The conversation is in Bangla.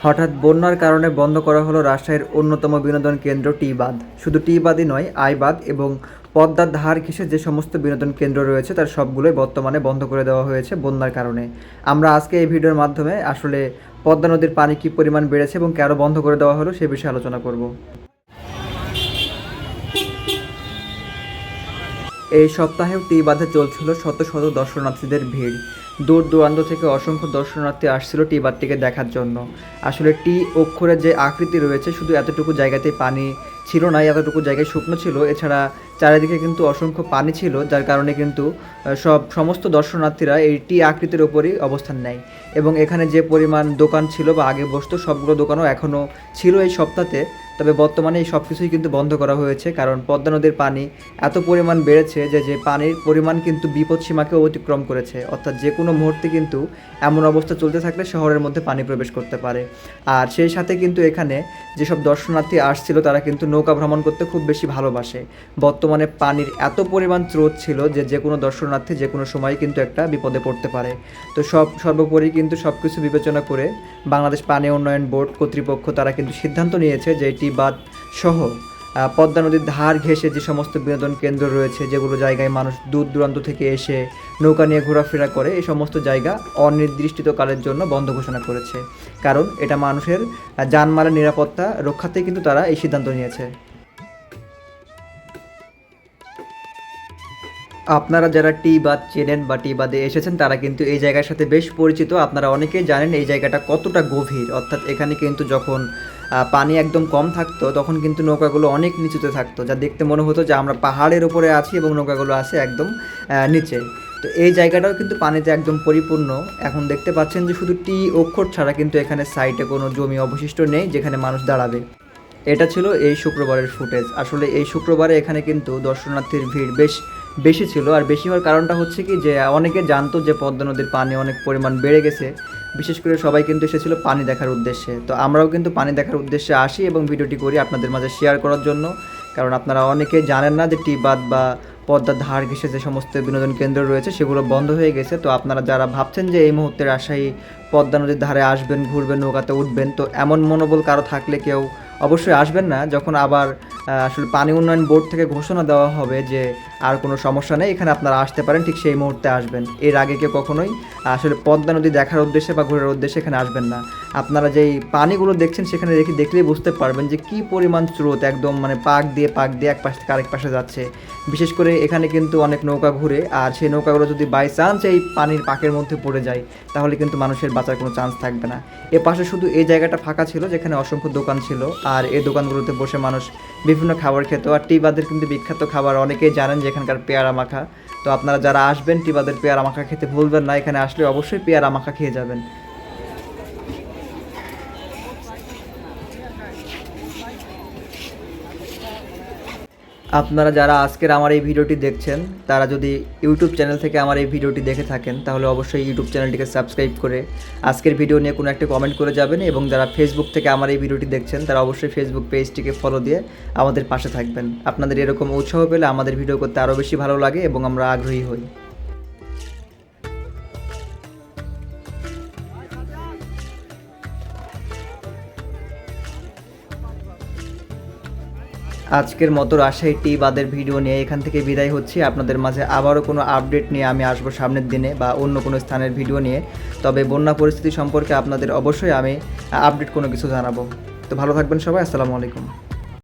হঠাৎ বন্যার কারণে বন্ধ করা হলো রাজশাহীর অন্যতম বিনোদন কেন্দ্র টি বাঁধ শুধু টি বাঁধই নয় আই বাঁধ এবং পদ্মার ধার ঘেঁষে যে সমস্ত বিনোদন কেন্দ্র রয়েছে, তার সবগুলোই বর্তমানে বন্ধ করে দেওয়া হয়েছে বন্যার কারণে। আমরা আজকে এই ভিডিওর মাধ্যমে আসলে পদ্মা নদীর পানি কী পরিমাণ বেড়েছে এবং কেন বন্ধ করে দেওয়া হলো সে বিষয়ে আলোচনা করব। এই সপ্তাহেও টি বাঁধে চলছিল, শত শত দর্শনার্থীদের ভিড়। দূর দূরান্ত থেকে অসংখ্য দর্শনার্থী আসছিল টি বাঁধটিকে দেখার জন্য। আসলে টি অক্ষরের যে আকৃতি রয়েছে, শুধু এতটুকু জায়গাতে পানি ছিল না, এতটুকু জায়গায় শুকনো ছিল। এছাড়া চারিদিকে কিন্তু অসংখ্য পানি ছিল, যার কারণে কিন্তু সব সমস্ত দর্শনার্থীরা এই টি আকৃতির ওপরই অবস্থান নেয়। এবং এখানে যে পরিমাণ দোকান ছিল বা আগে বসতো, সবগুলো দোকানও এখনও ছিল এই সপ্তাহে তবে বর্তমানে এই সব কিছুই কিন্তু বন্ধ করা হয়েছে, কারণ পদ্মা নদীর পানি এত পরিমাণ বেড়েছে যে যে পানির পরিমাণ কিন্তু বিপদ সীমাকে অতিক্রম করেছে। অর্থাৎ যে কোনো মুহূর্তে কিন্তু এমন অবস্থা চলতে থাকলে শহরের মধ্যে পানি প্রবেশ করতে পারে। আর সেই সাথে কিন্তু এখানে যেসব দর্শনার্থী আসছিল, তারা কিন্তু নৌকা ভ্রমণ করতে খুব বেশি ভালোবাসে। বর্তমানে পানির এত পরিমাণ স্রোত ছিল যে যে কোনো দর্শনার্থী যে কোনো সময় কিন্তু একটা বিপদে পড়তে পারে। তো সব, সর্বোপরি কিন্তু সব কিছু বিবেচনা করে বাংলাদেশ পানি উন্নয়ন বোর্ড কর্তৃপক্ষ তারা কিন্তু সিদ্ধান্ত নিয়েছে যে এটি বাদ সহ পদ্মা নদীর ধার ঘেঁষে যে সমস্ত বিনোদন কেন্দ্র রয়েছে, যেগুলো জায়গায় মানুষ দূর দূরান্ত থেকে এসে নৌকা নিয়ে ঘোরাফেরা করে, এই সমস্ত জায়গা অনির্দিষ্টকালের জন্য বন্ধ ঘোষণা করেছে। কারণ এটা মানুষের যানমালের নিরাপত্তা রক্ষাতেই কিন্তু তারা এই সিদ্ধান্ত নিয়েছে। আপনারা যারা টি বাদ চেনেন বা টি বাদে এসেছেন, তারা কিন্তু এই জায়গার সাথে বেশ পরিচিত। আপনারা অনেকেই জানেন এই জায়গাটা কতটা গভীর। অর্থাৎ এখানে কিন্তু যখন পানি একদম কম থাকতো, তখন কিন্তু নৌকাগুলো অনেক নিচুতে থাকতো, যা দেখতে মনে হতো যে আমরা পাহাড়ের উপরে আছি এবং নৌকাগুলো আছে একদম নিচে। তো এই জায়গাটাও কিন্তু পানিতে একদম পরিপূর্ণ। এখন দেখতে পাচ্ছেন যে শুধু টি অক্ষর ছাড়া কিন্তু এখানে সাইডে কোনো জমি অবশিষ্ট নেই, যেখানে মানুষ দাঁড়াবে। এটা ছিল এই শুক্রবারের ফুটেজ। আসলে এই শুক্রবারে এখানে কিন্তু দর্শনার্থীর ভিড় বেশ বেশি ছিল। আর বেশি হওয়ার কারণটা হচ্ছে কি যে, অনেকে জানতো যে পদ্মা নদীর পানি অনেক পরিমাণ বেড়ে গেছে। বিশেষ করে সবাই কিন্তু এসেছিল পানি দেখার উদ্দেশ্যে। তো আমরাও কিন্তু পানি দেখার উদ্দেশ্যে আসি এবং ভিডিওটি করি আপনাদের মাঝে শেয়ার করার জন্য। কারণ আপনারা অনেকে জানেন না যে টিবাদ বা পদ্মার ধার ঘেঁষে যে সমস্ত বিনোদন কেন্দ্র রয়েছে, সেগুলো বন্ধ হয়ে গেছে। তো আপনারা যারা ভাবছেন যে এই মুহূর্তে রাজশাহী পদ্মা নদীর ধারে আসবেন, ঘুরবেন, নৌকাতে উঠবেন, তো এমন মনোবল কারও থাকলে কেউ অবশ্যই আসবেন না। যখন আবার আসলে পানি উন্নয়ন বোর্ড থেকে ঘোষণা দেওয়া হবে যে আর কোনো সমস্যা নেই, এখানে আপনারা আসতে পারেন, ঠিক সেই মুহূর্তে আসবেন। এর আগে কেউ কখনোই আসলে পদ্মা নদী দেখার উদ্দেশ্যে বা ঘোরার উদ্দেশ্যে এখানে আসবেন না। আপনারা যেই পানিগুলো দেখছেন, সেখানে দেখে দেখলেই বুঝতে পারবেন যে কি পরিমাণ স্রোত একদম মানে পাক দিয়ে পাক দিয়ে এক পাশ থেকে আরেক পাশে যাচ্ছে। বিশেষ করে এখানে কিন্তু অনেক নৌকা ঘুরে, আর সেই নৌকাগুলো যদি বাই চান্স এই পানির পাকের মধ্যে পড়ে যায়, তাহলে কিন্তু মানুষের বাঁচার কোনো চান্স থাকবে না। এ পাশে শুধু এই জায়গাটা ফাঁকা ছিল, যেখানে অসংখ্য দোকান ছিল, আর এই দোকানগুলোতে বসে মানুষ বিভিন্ন খাবার খেত। আর টিবাদের কিন্তু বিখ্যাত খাবার অনেকেই জানেন যে এখানকার পেয়ারা মাখা। তো আপনারা যারা আসবেন টিবাদের পেয়ারা মাখা খেতে ভুলবেন না, এখানে আসলে অবশ্যই পেয়ারা মাখা খেয়ে যাবেন। আপনারা যারা আজকের আমার এই ভিডিওটি দেখছেন, তারা যদি ইউটিউব চ্যানেল থেকে আমার এই ভিডিওটি দেখে থাকেন, তাহলে অবশ্যই ইউটিউব চ্যানেলটিকে সাবস্ক্রাইব করে আজকের ভিডিও নিয়ে কোনো একটা কমেন্ট করে যাবেন এবং যারা ফেসবুক থেকে আমার এই ভিডিওটি দেখছেন, তারা অবশ্যই ফেসবুক পেজটিকে ফলো দিয়ে আমাদের পাশে থাকবেন। আপনাদের এরকম উৎসাহ পেলে আমাদের ভিডিও করতে আরও বেশি ভালো লাগে এবং আমরা আগ্রহী হই। আজকের মতো রাজশাহী টি বাদের ভিডিও নিয়ে এখান থেকে বিদায় হচ্ছি। আপনাদের মাঝে আবারও কোনো আপডেট নিয়ে আমি আসব সামনের দিনে বা অন্য কোনো স্থানের ভিডিও নিয়ে। তবে বন্যা পরিস্থিতি সম্পর্কে আপনাদের অবশ্যই আমি আপডেট কোনো কিছু জানাব। তো ভালো থাকবেন সবাই, আসসালামু আলাইকুম।